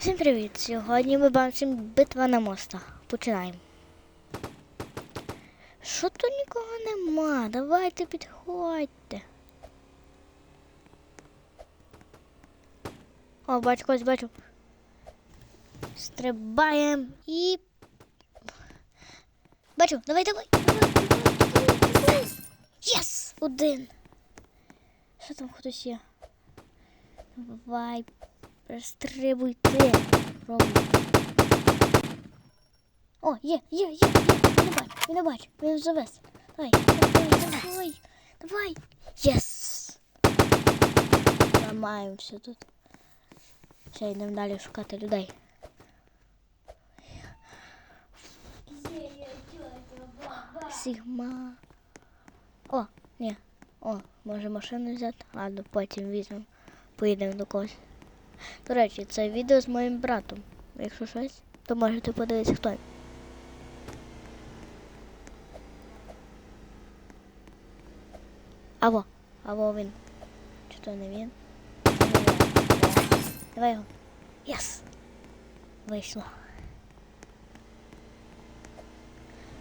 Всім привіт! Сьогодні ми бачимо битва на мостах. Починаємо. Що тут нікого нема? Давайте підходьте. О, бачу, когось бачу. Стрибаємо і. Бачу, давай, давай. Єс! Один. Що там хтось є? Давай, Розстрибуйте. Пробуй. О, є, є, є, є. Він не бачу, він не бачу. Він завес. Давай, давай, давай. Давай. Єс. Ламаємося тут. Все, йдемо далі шукати людей. Сігма. О, ні. О, може машину взяти? Ладно, потім візьмемо. Поїдемо до когось. До речі, це відео з моїм братом. Якщо щось, то можете подивитися хто. Аво, аво він. Чи то не він? Давай його. Єс! Вийшло.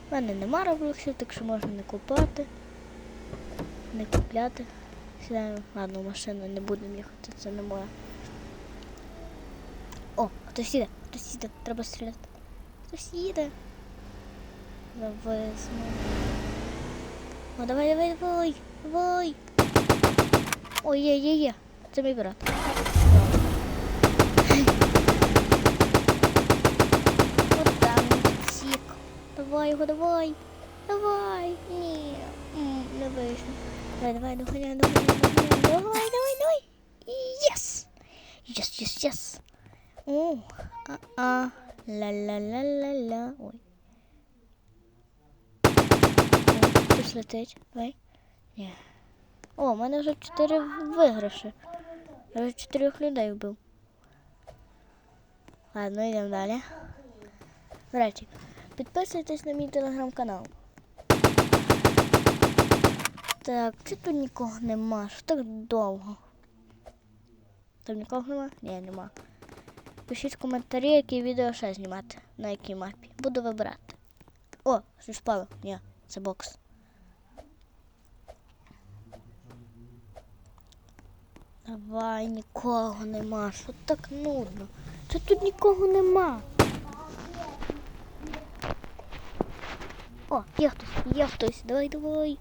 У мене нема роблоксів, так що можна не купати, не купляти. Сідаємо. Ладно, машину не будемо їхати, це не моя. О, хтось їде, хтось їде, треба стріляти. Хтось їде. Завезмо. О, давай, давай, давай, давай. Ой, є, є, є. Це мій брат. От там він сік. Давай його, давай. Давай. Ні. М, Не вийшло. Давай, давай, доганяй, доганяй, доганяй. Давай, давай, давай. Єс. Єс, єс, єс. О, а-а. Ла-ла-ла-ла-ла. Ой. Хтось летить. Давай. Ні. О, у мене вже чотири виграші. Я вже чотирьох людей вбив. Ладно, йдемо далі. До речі, підписуйтесь на мій телеграм-канал. Так, чи тут нікого нема? Що так довго? Там нікого нема? Ні, нема. Пишіть коментарі, які відео ще знімати, на якій мапі. Буду вибирати. О, щось впало. Ні, це бокс. Давай, нікого нема. Що так нудно? Що тут нікого нема? О, є хтось, є хтось. Давай, давай.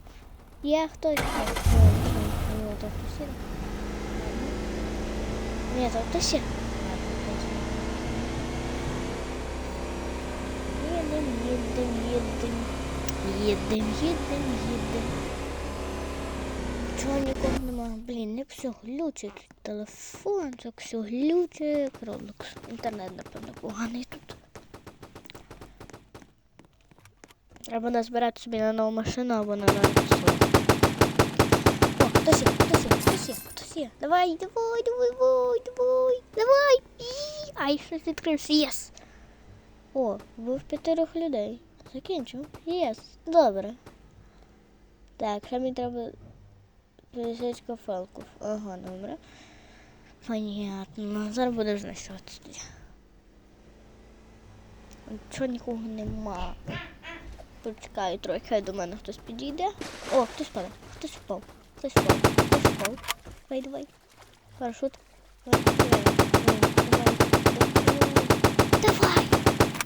Є хтось. Ні, то хтось. Ні, то хтось є. Їдем, їдем, їдем. Їдем, їдем, їдем. Чого нікого нема? Блін, не все глючить. Телефон, так все глючить, Roblox. Інтернет, напевно, поганий тут. Треба назбирати собі на нову машину або на нову. О, хтось є, хтось є, хтось є, хтось є. Давай, давай, давай, давай, давай, давай. Ай, щось відкрився, єс. О, був п'ятирьох людей. Закінчив. Єс, добре. Так, що мені треба 50 кафелків. Ага, добре. Понятно. Зараз будеш знищувати тоді. Чого нікого нема. Почекаю трохи, хай до мене хтось підійде. О, хтось падає, хтось впав, хтось впав, хтось впав. Давай, давай. Парашут. Давай, давай, давай. Давай!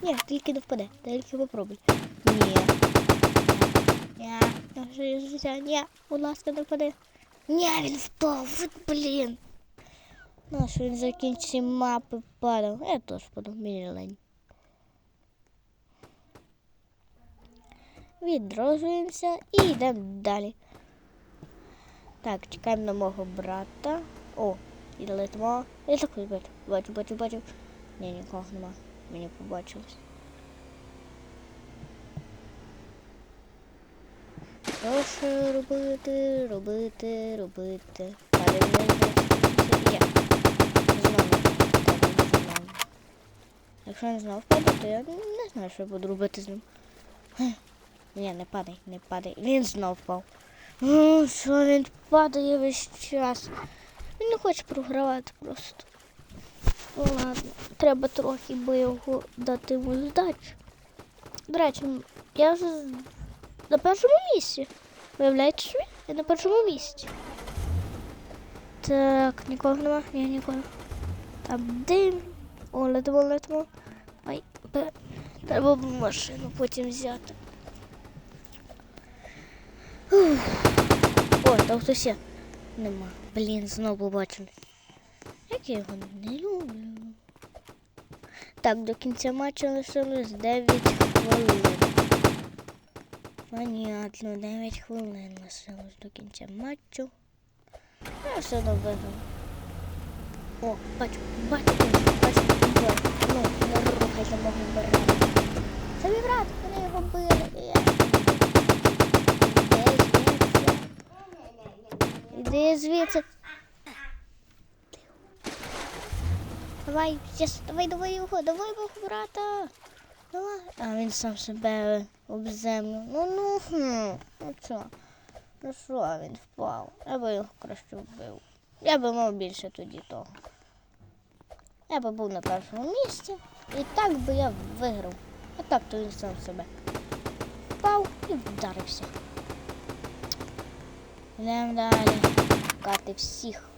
Ні, тільки не впаде, тільки попробуй. Ні. Ні. Наше життя, ні, будь ласка, не впаде. Ні, він впав, от блін. Ну, що він за кінці мапи падав. Я теж впаду, мені лень. Відроджуємося і йдемо далі. Так, чекаємо на мого брата. О, і летимо. Я такий бачу, бачу, бачу, бачу. Ні, нікого нема. Мені побачилось. Ж робити, робити, робити. Але не є. Знову. Знову. Якщо він знов впаде, то я не знаю, що я буду робити з ним. Ні, не падай, не падай. Він знов впав. Ну, що він падає весь час. Він не хоче програвати просто. Ну ладно. Треба трохи би його дати йому здачу. До речі, я вже на першому місці. Виявляєте, що я на першому місці. Так, нікого нема, ні, нікого. Там дим. О, летимо, летимо. Ай. Треба машину потім взяти. Ух. О, там хтось є. Нема. Блін, знову побачив. Як я його не люблю. Так, до кінця матчу лишилось 9 хвилин. Понятно, 9 хвилин лишилось до кінця матчу. Я все одно виграв. О, бачу, бачу, бачу, бачу. Ну, не рухайся мого брата. Це мій брат, вони його били. Я- Іди звідси. Іди звідси. Давай, yes, давай, давай його, давай мого брата. Давай. А він сам себе об землю. Ну ну хм. Ну що? Ну що він впав? Я би його краще вбив. Я би мав більше тоді того. Я би був на першому місці. І так би я виграв. А так то він сам себе впав і вдарився. Йдемо далі. Кати всіх.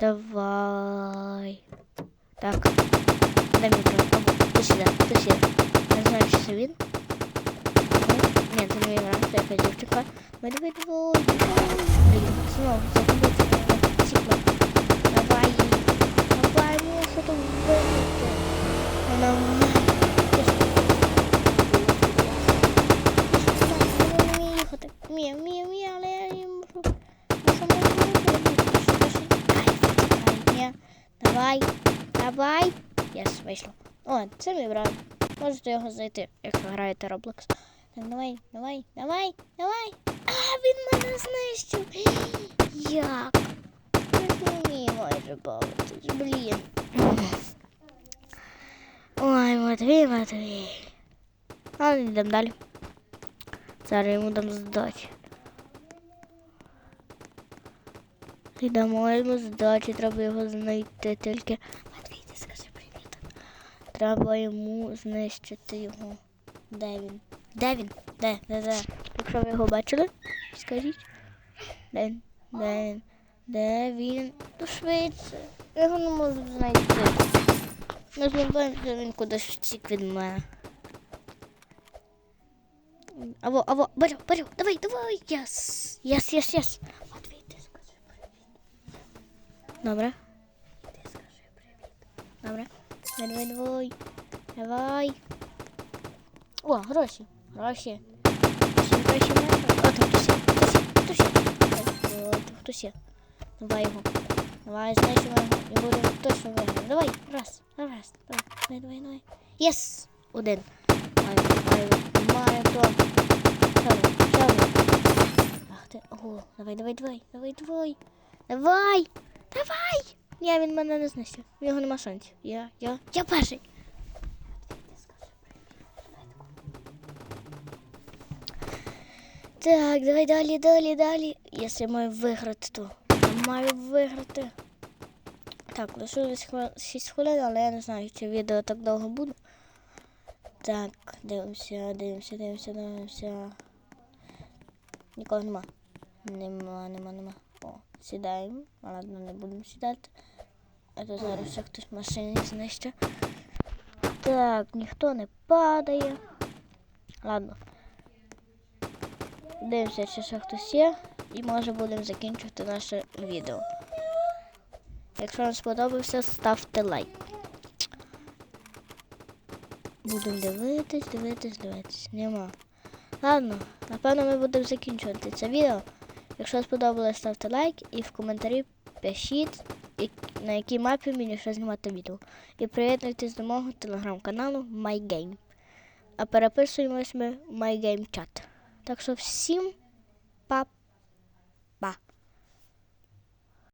Давай. Так. Дай мне прям. Ты сюда, ты сюда. Я знаю, что він. Нет, это моя игра, это девчонка. Мы давай двое. Блин, снова забудется. Типа. Давай. Давай, мне что-то выбить. Она умеет. Мия, мия. Давай. Єс, вийшло. О, це мій брат. Можете його знайти, якщо граєте Roblox. Так, давай, давай, давай, давай. А, він мене знищив. Як? Не вмію майже бавитись, блін. Ой, Матвій, Матвій. А, йдемо далі. Зараз йому дам здачі. Йдемо йому здачі, треба його знайти тільки. Матвій, ти скажи привіт. Треба йому знищити його. Де він? Де він? Де? Де? Де? Якщо ви його бачили, скажіть. Де він? Де він? Де він? Ну швидше. Я його не можу знайти. Ми знаємо, він кудись втік від мене. Аво, аво, Барю, Барю, давай, давай, єс, єс, єс, єс. Матвій, ти скажи привіт. Добре. Ти скажи привіт. Добре. Давай, давай, давай. О, гроші. Гроші. О, там. Давай його. Давай, знищимо його. І будемо точно виграти. Давай, раз, раз, давай, давай, давай, давай. Єс! Один. Маю, маю, маю то. Чого, чого? Ах ти, ого, давай, давай, давай, давай, давай. Давай! Давай! Ні, він мене не знищив. В нього нема шансів. Я, я, я перший. Так, давай далі, далі, далі. Якщо я маю виграти, то я маю виграти. Так, лишилось 6 хвилин, але я не знаю, чи відео так довго буде. Так, дивимося, дивимося, дивимося, дивимося. Нікого нема. Нема, нема, нема. О, сідаємо. Ладно, не будемо сідати. А то зараз ще хтось в машині знищить. Так, ніхто не падає. Ладно. Дивимося, чи ще хтось є. І може будемо закінчувати наше відео. Якщо вам сподобався, ставте лайк. Будемо дивитись, дивитись, дивитись. Нема. Ладно, напевно, ми будемо закінчувати це відео. Якщо сподобалось, ставте лайк і в коментарі пишіть, на якій мапі мені ще знімати відео. І приєднуйтесь до мого телеграм-каналу MyGame. А переписуємось ми в MyGame чат. Так що всім па